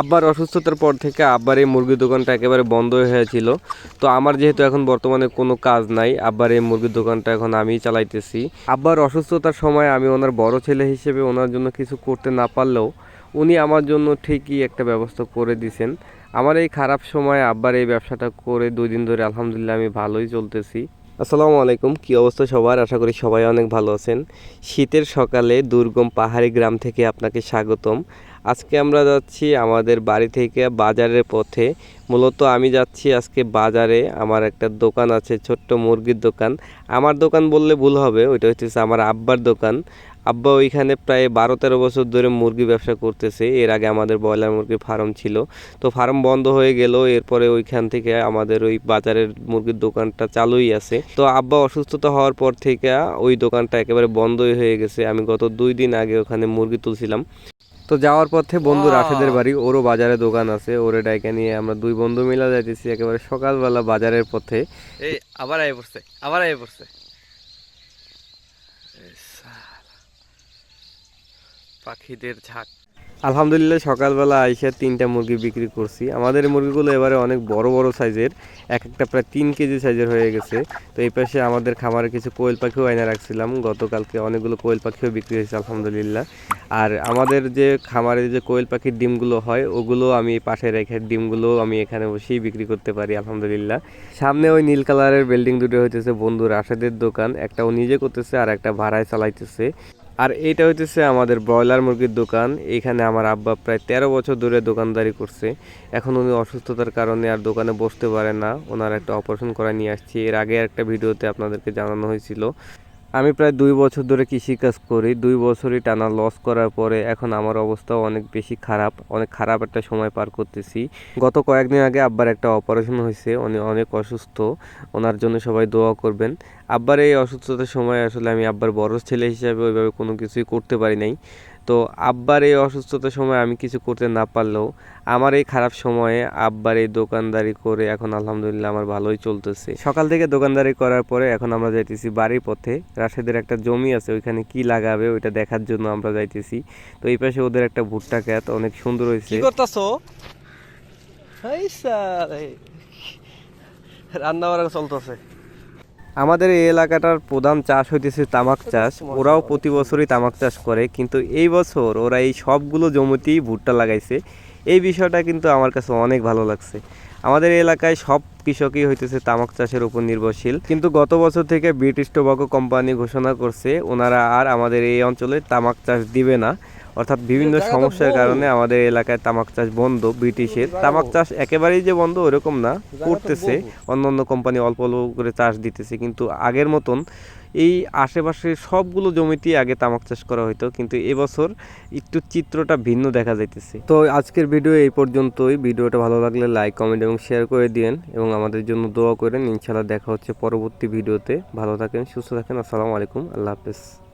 আব্বার অসুস্থতার পর থেকে আব্বার এই মুরগির দোকানটা একেবারে বন্ধ হয়েছিল তো আমার যেহেতু এখন বর্তমানে কোনো কাজ নাই, আব্বার এই মুরগির দোকানটা এখন আমিই চালাইতেছি। আব্বার অসুস্থতার সময় আমি ওনার বড় ছেলে হিসেবে ওনার জন্য কিছু করতে না পারলেও উনি আমার জন্য ঠিকই একটা ব্যবস্থা করে দিছেন। আমার এই খারাপ সময় আব্বার এই ব্যবসাটা করে দুই দিন ধরে আলহামদুলিল্লাহ আমি ভালোই চলতেছি। আসসালামু আলাইকুম, কি অবস্থা সবার? আশা করি সবাই অনেক ভালো আছেন। শীতের সকালে দুর্গম পাহাড়ি গ্রাম থেকে আপনাকে স্বাগতম। আজকে আমরা যাচ্ছি আমাদের বাড়ি থেকে বাজারের পথে। মূলত আমি যাচ্ছি আজকে বাজারে। আমার একটা দোকান আছে, ছোট্ট মুরগির দোকান। আমার দোকান বললে ভুল হবে, ওইটা হচ্ছে আমার আব্বার দোকান। আব্বা ওইখানে প্রায় বারো তেরো বছর ধরে মুরগি ব্যবসা করতেছে। এর আগে আমাদের ব্রয়লার মুরগির ফার্ম ছিল। তো ফার্ম বন্ধ হয়ে গেল, এরপরে ওইখান থেকে আমাদের ওই বাজারের মুরগির দোকানটা চালুই আছে। তো আব্বা অসুস্থতা হওয়ার পর থেকে ওই দোকানটা একেবারে বন্ধই হয়ে গেছে। আমি গত দুই দিন আগে ওখানে মুরগি তুলছিলাম। তো যাওয়ার পথে বন্ধু রাশেদের বাড়ি ওরও বাজারে দোকান আছে ওরে ডাইকা নিয়ে আমরা দুই বন্ধু মিলা যাইতেছি একেবারে সকালবেলা বাজারের পথে। এই আবার আয় পড়ছে আবার আয় পড়ছে। পাখিদের ঝাঁক। আলহামদুলিল্লাহ, সকালবেলা আইসা তিনটা মুরগি বিক্রি করছি। আমাদের মুরগিগুলো এবারে অনেক বড় বড় সাইজের। এক একটা প্রায় তিন কেজি সাইজের হয়ে গেছে। তো এই পাশে আমাদের খামারে কিছু কোয়েল পাখিও আইনা রাখছিলাম। গতকালকে অনেকগুলো কোয়েল পাখিও বিক্রি হয়েছে, আলহামদুলিল্লাহ। আর আমাদের যে খামারে যে কোয়েল পাখির ডিমগুলো হয়, ওগুলো আমি পাশে রেখে ডিমগুলো আমি এখানে বসেই বিক্রি করতে পারি, আলহামদুলিল্লাহ। সামনে ওই নীল কালারের বিল্ডিং দুটো হইতেছে বন্ধু রাশেদের দোকান। একটা ও নিজে করতেছে আর একটা ভাড়ায় চালাইতেছে। আর এটা হইতেছে আমাদের ব্রয়লার মুরগির দোকান। এখানে আমার আব্বা প্রায় তেরো বছর ধরে দোকানদারি করছে। এখন উনি অসুস্থতার কারণে আর দোকানে বসতে পারে না। ওনার একটা অপারেশন করা নিয়ে আসছি। এর আগে একটা ভিডিওতে আপনাদেরকে জানানো হয়েছিল। আমি প্রায় দুই বছর ধরে কৃষিকাজ করি। দুই বছরই টানা লস করার পরে এখন আমার অবস্থা অনেক বেশি খারাপ। অনেক খারাপ একটা সময় পার করতেছি। গত কয়েকদিন আগে আব্বার একটা অপারেশন হয়েছে। উনি অনেক অসুস্থ। ওনার জন্য সবাই দোয়া করবেন। আব্বার এই অসুস্থতার সময় আসলে আমি আব্বার বড় ছেলে হিসাবে ওইভাবে কোনো কিছুই করতে পারি নাই। তো আব্বার এই অসুস্থতার সময় আমি কিছু করতে না পারলেও আমার এই খারাপ সময়ে আব্বার এই দোকানদারি করে এখন আলহামদুলিল্লাহ আমার ভালোই চলতেছে। সকাল থেকে দোকানদারি করার পরে এখন আমরা যাইতেছি বাড়ির পথে। রাশেদের একটা জমি আছে, ওইখানে কি লাগাবে ওইটা দেখার জন্য আমরা যাইতেছি। তো এই পাশে ওদের একটা ভুট্টা ক্ষেত অনেক সুন্দর হয়েছে। রান্না বান্না চলতেছে। আমাদের এই এলাকাটার প্রধান চাষ হইতেছে তামাক চাষ। ওরাও প্রতি বছরই তামাক চাষ করে, কিন্তু এই বছর ওরা এই সবগুলো জমিতেই ভুট্টা লাগাইছে। এই বিষয়টা কিন্তু আমার কাছে অনেক ভালো লাগছে। আমাদের এলাকায় সব কৃষকই হইতেছে তামাক চাষের উপর নির্ভরশীল। কিন্তু গত বছর থেকে ব্রিটিশ টোবাকো কোম্পানি ঘোষণা করছে, ওনারা আর আমাদের এই অঞ্চলে তামাক চাষ দিবে না। অর্থাৎ বিভিন্ন সমস্যার কারণে আমাদের এলাকায় তামাক চাষ বন্ধ ব্রিটিশের। তামাক চাষ একেবারেই যে বন্ধ ওরকম না করতেছে। অন্য অন্য কোম্পানি অল্প অল্প করে চাষ দিতেছে কিন্তু আগের মতন এই আশেপাশে সবগুলো জমিতেই আগে তামাক চাষ করা হতো কিন্তু এবছর একটু চিত্রটা ভিন্ন দেখা যাইতেছে। তো আজকের ভিডিও এই পর্যন্তই। ভিডিওটা ভালো লাগলে লাইক কমেন্ট এবং শেয়ার করে দিন এবং আমাদের জন্য দোয়া করেন। ইনশাল্লাহ দেখা হচ্ছে পরবর্তী ভিডিওতে। ভালো থাকেন সুস্থ থাকেন। আসসালামু আলাইকুম। আল্লাহ হাফেজ।